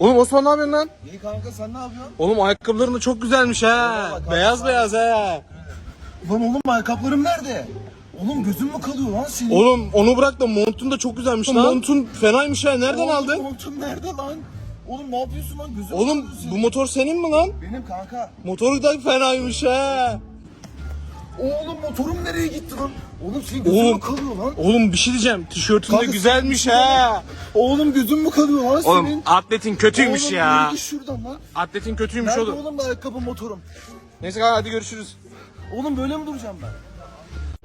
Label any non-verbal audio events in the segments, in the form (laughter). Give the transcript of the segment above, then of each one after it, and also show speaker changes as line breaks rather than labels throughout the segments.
Oğlum Osman ne yapıyorsun lan?
İyi kanka sen ne yapıyorsun?
Oğlum ayakkabıların da çok güzelmiş ha. Beyaz beyaz ha.
Lan oğlum ayakkabılarım nerede? Oğlum gözüm mü kalıyor lan senin?
Oğlum onu bırak da montun da çok güzelmiş lan. Montun fenaymış ha. Nereden
Oğlum,
aldın?
Montun nerede lan? Oğlum ne yapıyorsun lan gözüm
Oğlum
kalıyor senin.
bu motor senin mi lan?
Benim kanka.
Motoru da fenaymış ha.
Oğlum motorum nereye gitti lan? Oğlum senin gözün
Oğlum.
mü kalıyor lan?
Oğlum bir şey diyeceğim. Tişörtün de
Kanka,
güzelmiş
sen-
ha.
Oğlum gözüm mü kalıyor lan senin?
Oğlum atletin kötüymüş
oğlum,
ya.
git şuradan lan.
Atletin kötüymüş
Nerede
oğlum.
oğlum bu ayakkabı motorum?
Neyse kanka hadi görüşürüz.
Oğlum böyle mi duracağım ben?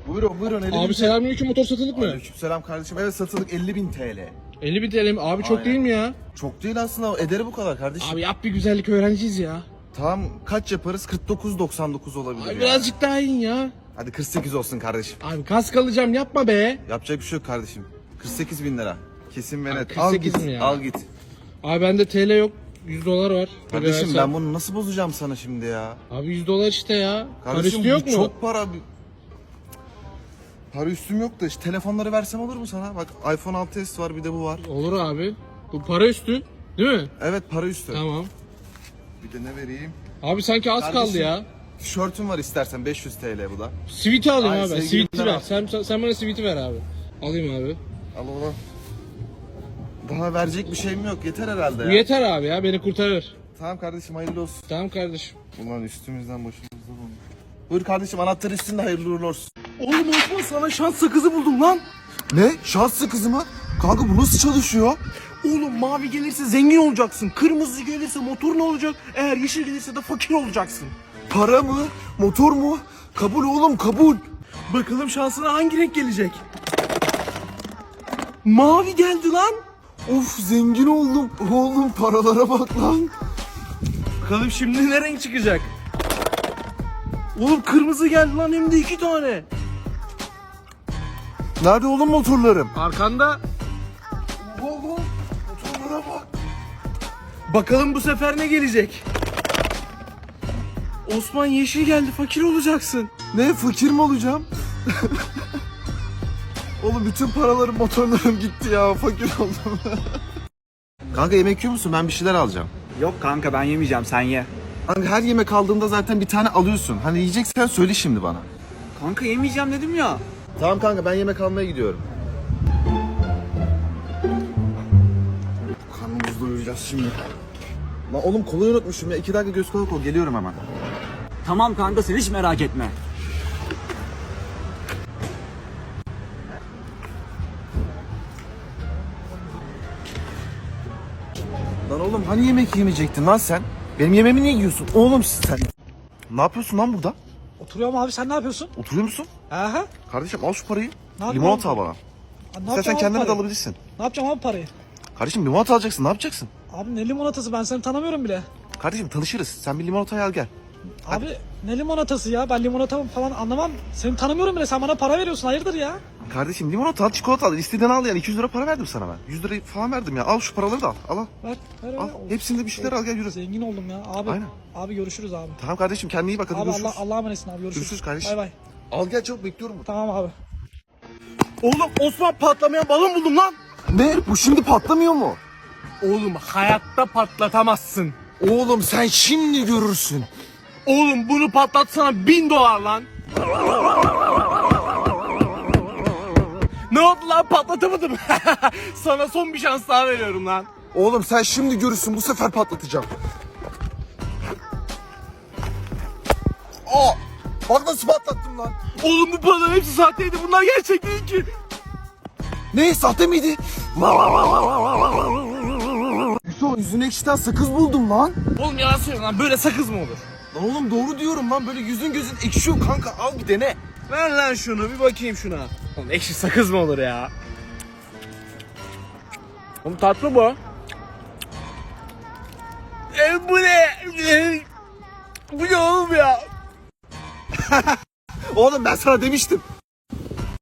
Buyurun buyurun.
Abi selamünaleyküm motor satılık mı?
Aleykümselam kardeşim. Evet satılık 50 bin TL.
50 bin TL mi? Abi çok
Aynen.
değil mi ya?
Çok değil aslında ederi bu kadar kardeşim.
Abi yap bir güzellik öğrenciyiz ya.
Tamam kaç yaparız? 49.99 olabilir
Abi
ya.
birazcık daha in ya.
Hadi 48 olsun kardeşim.
Abi kas kalacağım yapma be.
Yapacak bir şey yok kardeşim. 48 bin lira. Kesin ve
Abi
net. Al
48
git.
mi ya?
Al git.
Abi bende TL yok. 100 dolar var.
Kardeşim ben bunu nasıl bozacağım sana şimdi ya?
Abi 100 dolar işte ya. Para
Kardeşim
yok
bu
mu?
çok para. Para üstüm yok da işte telefonları versem olur mu sana? Bak iPhone 6s var bir de bu var.
Olur abi. Bu para üstü. Değil mi?
Evet para üstü.
Tamam.
Bir de ne vereyim?
Abi sanki az kaldı
Kardeşim,
ya.
Tişörtüm var istersen 500 TL bu da.
Sweet'i alayım
Ay,
abi. Sweet'i ver. Sen, sen bana sweet'i ver abi. Alayım abi.
Al oğlum. Daha verecek bir şeyim yok. Yeter herhalde ya.
yeter abi ya. Beni kurtarır.
Tamam kardeşim hayırlı olsun.
Tamam kardeşim.
Ulan üstümüzden başımızda bunu. Buyur kardeşim anahtar üstünde hayırlı uğurlu olsun.
Oğlum Osman sana şans sakızı buldum lan.
Ne? Şanslı kızı mı? Kanka bu nasıl çalışıyor?
Oğlum mavi gelirse zengin olacaksın. Kırmızı gelirse motor ne olacak? Eğer yeşil gelirse de fakir olacaksın.
Para mı? Motor mu? Kabul oğlum kabul.
Bakalım şansına hangi renk gelecek? Mavi geldi lan.
Of zengin oldum. Oğlum paralara bak lan.
Bakalım şimdi ne renk çıkacak? Oğlum kırmızı geldi lan hem de iki tane.
Nerede oğlum motorlarım?
Arkanda.
Oğlum motorlara bak.
Bakalım bu sefer ne gelecek? Osman yeşil geldi fakir olacaksın.
Ne fakir mi olacağım? (laughs) oğlum bütün paralarım motorlarım gitti ya. Fakir oldum. (laughs) Kanka yemek yiyor musun? Ben bir şeyler alacağım.
Yok kanka ben yemeyeceğim sen ye.
Kanka her yemek aldığında zaten bir tane alıyorsun. Hani yiyeceksen söyle şimdi bana.
Kanka yemeyeceğim dedim ya.
Tamam kanka ben yemek almaya gidiyorum. Karnımızı doyuracağız şimdi. Lan oğlum kolayı unutmuşum ya. İki dakika göz kulak ol. Geliyorum hemen.
Tamam kanka sen hiç merak etme.
Lan oğlum hani yemek yemeyecektin lan sen? Benim yemeğimi niye yiyorsun? Oğlum sen. Ne yapıyorsun lan burada?
Oturuyorum abi sen ne yapıyorsun?
Oturuyor musun?
Aha.
Kardeşim al şu parayı.
Ne
limonata al bana.
Ne
İstersen kendine de alabilirsin.
Ne yapacağım abi parayı?
Kardeşim limonata alacaksın. Ne yapacaksın?
Abi ne limonatası ben seni tanımıyorum bile.
Kardeşim tanışırız. Sen bir limonatayı al gel.
Abi ne limonatası ya? Ben limonata falan anlamam. Seni tanımıyorum bile. Sen bana para veriyorsun. Hayırdır ya?
Kardeşim limonata al, çikolata al. İstediğini al yani. 200 lira para verdim sana ben. 100 lirayı falan verdim ya. Al şu paraları da al. Al al.
Ver. Ver.
Al.
ver.
Hepsinde bir şeyler al gel yürü.
Zengin oldum ya. Abi.
Aynen.
Abi görüşürüz abi.
Tamam kardeşim kendine iyi bak hadi
Abi
görüşürüz.
Allah Allah'a emanetsin abi. Görüşürüz.
Görüşürüz kardeşim.
Bay bay.
Al gel çabuk bekliyorum.
Tamam abi.
Oğlum Osman patlamayan balon buldum lan.
Ne? Bu şimdi patlamıyor mu?
Oğlum hayatta patlatamazsın.
Oğlum sen şimdi görürsün.
Oğlum bunu patlatsana bin dolar lan. ne oldu lan patlatamadım. (laughs) Sana son bir şans daha veriyorum lan.
Oğlum sen şimdi görürsün bu sefer patlatacağım. Aa! Bak nasıl patlattım lan.
Oğlum bu paraların hepsi sahteydi. Bunlar gerçek değil ki.
Ne sahte miydi? Hüso yüzüne ekşiden sakız buldum lan.
Oğlum yalan söylüyorsun lan. Böyle sakız mı olur?
Lan oğlum doğru diyorum lan böyle yüzün gözün ekşiyor kanka al bir dene.
Ver lan şunu bir bakayım şuna. Oğlum ekşi sakız mı olur ya? Oğlum tatlı bu. E, bu ne? Bu ne oğlum ya? (laughs)
Oğlum ben sana demiştim.